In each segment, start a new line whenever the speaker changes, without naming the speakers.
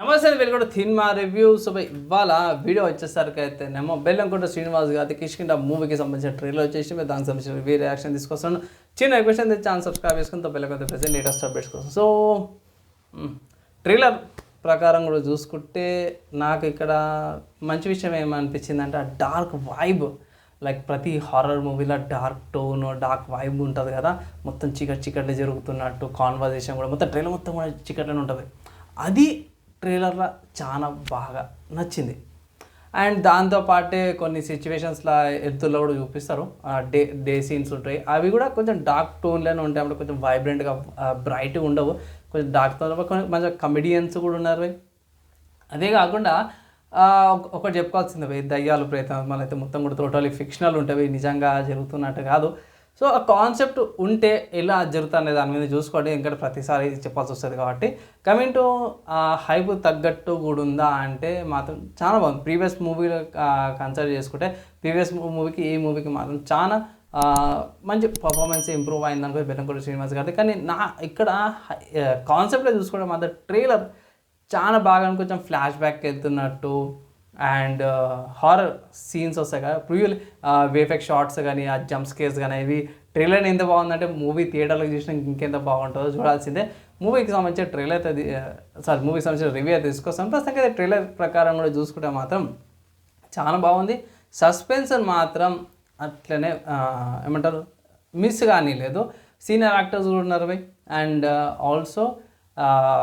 నమస్తే welcome to cinema review. So ఇవాళ video వచ్చేసరికి అయితే నేమో బెల్లంకుంట శ్రీనివాస్ గారి కిష్కింట మూవీకి సంబంధించిన ట్రైలర్ వచ్చేసి మేము దానికి సంబంధించిన రివ్యూ రియాక్షన్ తీసుకొస్తాను చిన్న క్వశ్చన్ తెచ్చి ఛాన్స్ సబ్స్క్రైబ్ చేసుకుని బెల్లకొంత ప్రజెంట్ లేటెస్ట్ అప్డేట్స్ కోసం. సో ట్రైలర్ ప్రకారం కూడా చూసుకుంటే నాకు ఇక్కడ మంచి విషయం ఏమనిపించిందంటే ఆ డార్క్ వైబ్ లైక్ ప్రతి హారర్ మూవీలో డార్క్ టోన్ డార్క్ వైబ్ ఉంటుంది కదా. మొత్తం చీకటి చీకట్లో జరుగుతున్నట్టు కాన్వర్జేషన్ కూడా మొత్తం ట్రైలర్ మొత్తం కూడా చీకట్లోనే ఉంటుంది. అది ట్రైలర్లో చాలా బాగా నచ్చింది. అండ్ దాంతోపాటే కొన్ని సిచ్యువేషన్స్లో ఎత్తుల్లో కూడా చూపిస్తారు. డే డే సీన్స్ ఉంటాయి. అవి కూడా కొంచెం డార్క్ టోన్లోనే ఉంటాయి. కొంచెం వైబ్రెంట్గా బ్రైట్గా ఉండవు. కొంచెం డార్క్తో కొంచెం మంచిగా కమెడియన్స్ కూడా ఉన్నారు. అదే కాకుండా ఒక- ఒకటి చెప్పుకోవాల్సింది. దయ్యాలు ప్రయత్నం అయితే మొత్తం కూడా టోటలీ ఫిక్షనల్ ఉంటాయి నిజంగా జరుగుతున్నట్టు కాదు. సో ఆ కాన్సెప్ట్ ఉంటే ఎలా జరుగుతుంది దాని మీద చూసుకోండి. ఎందుకంటే ప్రతిసారి చెప్పాల్సి వస్తుంది కాబట్టి. కమింగ్ టు హైప్ తగ్గట్టు కూడా ఉందా అంటే మాత్రం చాలా బాగుంది. ప్రీవియస్ మూవీలో కన్సిడర్ చేసుకుంటే ప్రీవియస్ మూవీకి ఈ మూవీకి మాత్రం చాలా మంచి పర్ఫార్మెన్స్ ఇంప్రూవ్ అయింది అనుకో బెల్లంకొండ శ్రీనివాస్ గారి కానీ నా ఇక్కడ కాన్సెప్ట్లో చూసుకోవడం మాత్రం ట్రైలర్ చాలా బాగా కొంచెం ఫ్లాష్ బ్యాక్ వెళ్తున్నట్టు అండ్ హారర్ సీన్స్ వస్తాయి కదా. ప్రియుల్ వేఫెక్ షార్ట్స్ కానీ ఆ జంప్ స్కేర్స్ కానీ ఇవి ట్రైలర్ ఎంత బాగుందంటే మూవీ థియేటర్లో చూసినా ఇంకెంత బాగుంటుందో చూడాల్సిందే. మూవీకి సంబంధించిన ట్రైలర్ అయితే సారీ మూవీకి సంబంధించిన రివ్యూ అయితే తీసుకొస్తాం ప్రస్తుతం అయితే ట్రైలర్ ప్రకారం కూడా చూసుకుంటే మాత్రం చాలా బాగుంది. సస్పెన్స్ మాత్రం అట్లనే ఏమంటారు మిస్ కానీ లేదు సీనియర్ యాక్టర్స్ కూడా ఉన్నారు అండ్ ఆల్సో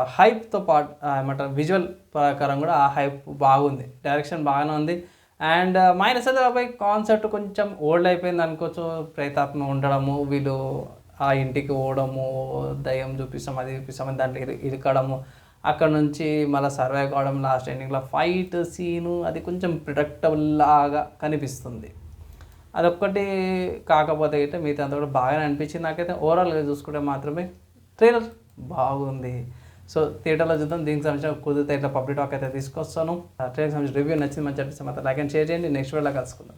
హైప్తో పాటు ఏమంటారు విజువల్ ప్రకారం కూడా ఆ హైప్ బాగుంది. డైరెక్షన్ బాగానే ఉంది. అండ్ మైనస్ అయితే బై కాన్సెప్ట్ కొంచెం ఓల్డ్ అయిపోయింది అనుకోవచ్చు. ప్రేతాత్మ ఉండడము వీళ్ళు ఆ ఇంటికి పోవడము దయ్యం చూపిస్తాం అది చూపిస్తాం దాంట్లో ఇరు- ఇరకడము. అక్కడ నుంచి మళ్ళీ సర్వే కావడం లాస్ట్ ఎండింగ్లో ఫైట్ సీను అది కొంచెం ప్రిడక్టబుల్ లాగా కనిపిస్తుంది. అదొక్కటి కాకపోతే అయితే మిగతా అంతా కూడా బాగానే అనిపించింది. నాకైతే ఓవరాల్గా చూసుకుంటే మాత్రమే ట్రైలర్ బాగుంది. సో థియేటర్లో చూద్దాం. దీనికి సంబంధించిన కుదిరితే ఇట్లా పబ్లిక్ టాక్ అయితే తీసుకొస్తాను. ట్రైన్ సంబంధించిన రివ్యూ నచ్చింది మంచి అనిపిస్తే మాత్రం లైక్ అండ్ షేర్ చేయండి. నెక్స్ట్ వేళ కలుసుకుందాం.